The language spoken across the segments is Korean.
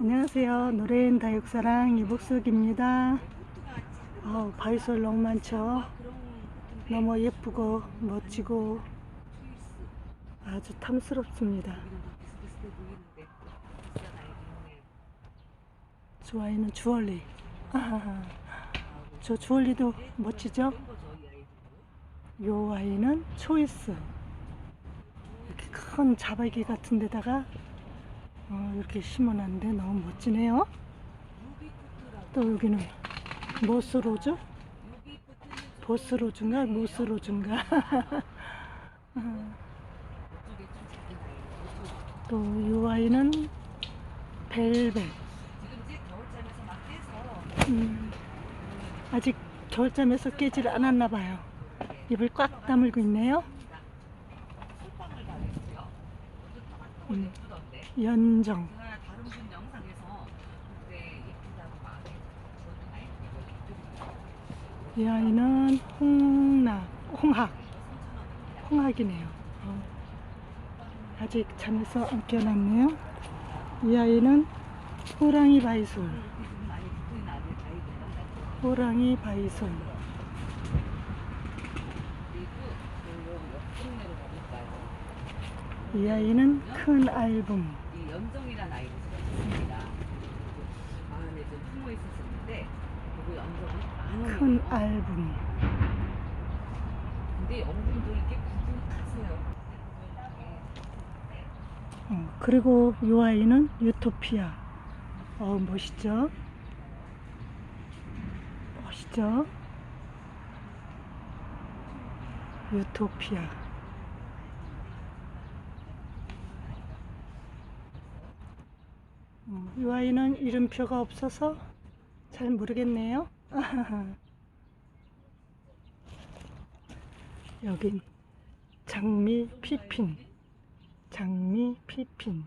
안녕하세요. 노래인 다육사랑 이복숙입니다. 아우, 바위솔 너무 많죠? 너무 예쁘고 멋지고 아주 탐스럽습니다. 저 아이는 주얼리. 저 주얼리도 멋지죠? 요 아이는 초이스. 이렇게 큰 자박이 같은 데다가 어, 이렇게 심어놨는데 너무 멋지네요. 또 여기는 모스로즈? 보스로즈인가 모스로즈인가? 또이 아이는 벨벳. 음, 아직 겨울잠에서 깨질 않았나 봐요. 입을 꽉 다물고 있네요. 음, 연정. 이 아이는 홍락, 홍학, 홍학이네요. 어, 아직 잠에서 안 깨어났네요. 이 아이는 호랑이 바이솔, 호랑이 바이솔. 이 아이는 큰이 연정이라는 아이를 제가 줬습니다. 마음에 좀 숨어 있었었는데 그리고 오네요. 큰 알붐. 근데 얼굴도 이렇게 구분하세요. 어, 그리고 이 아이는 유토피아. 어, 멋있죠? 멋있죠? 유토피아. 어, 이 아이는 이름표가 없어서 잘 모르겠네요. 여긴 장미 피핀. 장미 피핀.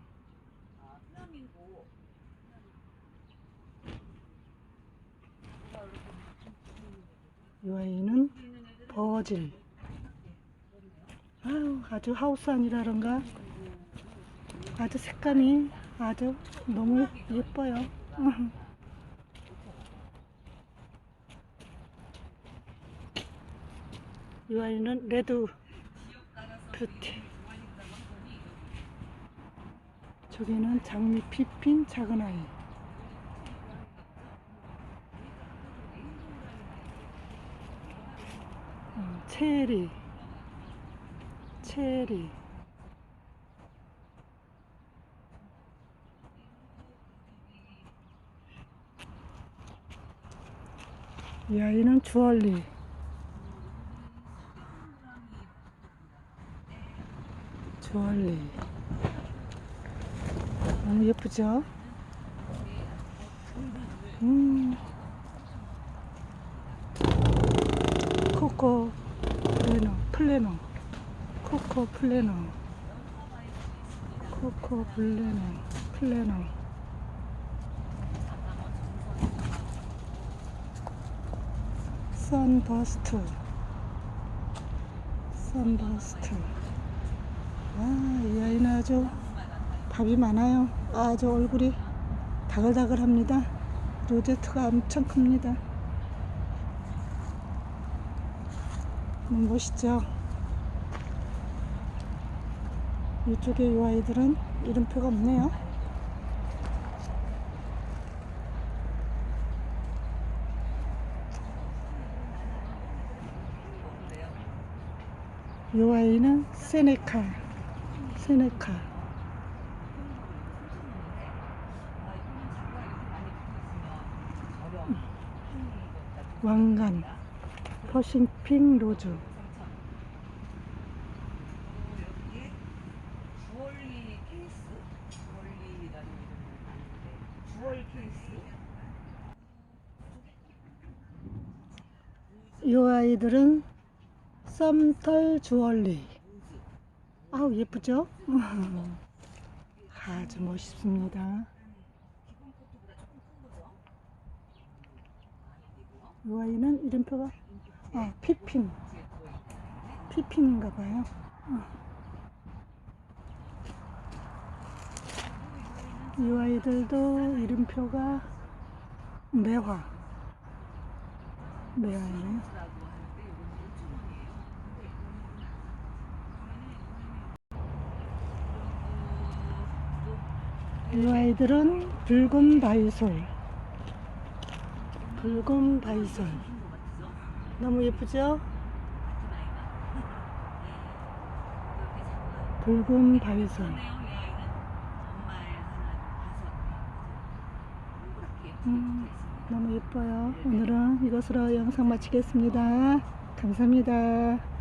이 아이는 버질. 아유, 아주 하우스 아니라던가 아주 색감이 아주 너무 예뻐요. 이 아이는 레드 뷰티. 저기는 장미 피핀 작은 아이. 어, 체리. 체리. 이 아이는 주얼리. 주얼리. 너무 예쁘죠? 음. 코코 플래너, 플래너. 코코 플래너. 코코 플래너, 플래너. 선버스트. 선버스트. 아, 이 아이는 아주 밥이 많아요. 아주 얼굴이 다글다글합니다. 로제트가 엄청 큽니다. 멋있죠? 이쪽에 이 아이들은 이름표가 없네요. 이 아이는 세네카. 세네카. 왕관. 퍼싱핑 로즈. 이 아이들은 썸털 주얼리. 아우 예쁘죠? 아주 멋있습니다. 이 아이는 이름표가 어, 피핀. 피핀인가 봐요. 어. 이 아이들도 이름표가 매화. 매화예요. 라고 하는데 이거는 5천 원이에요. 이 아이들은 붉은 바이솔. 붉은 바이솔. 너무 예쁘죠? 붉은 바이솔. 음, 너무 예뻐요. 오늘은 이것으로 영상 마치겠습니다. 감사합니다.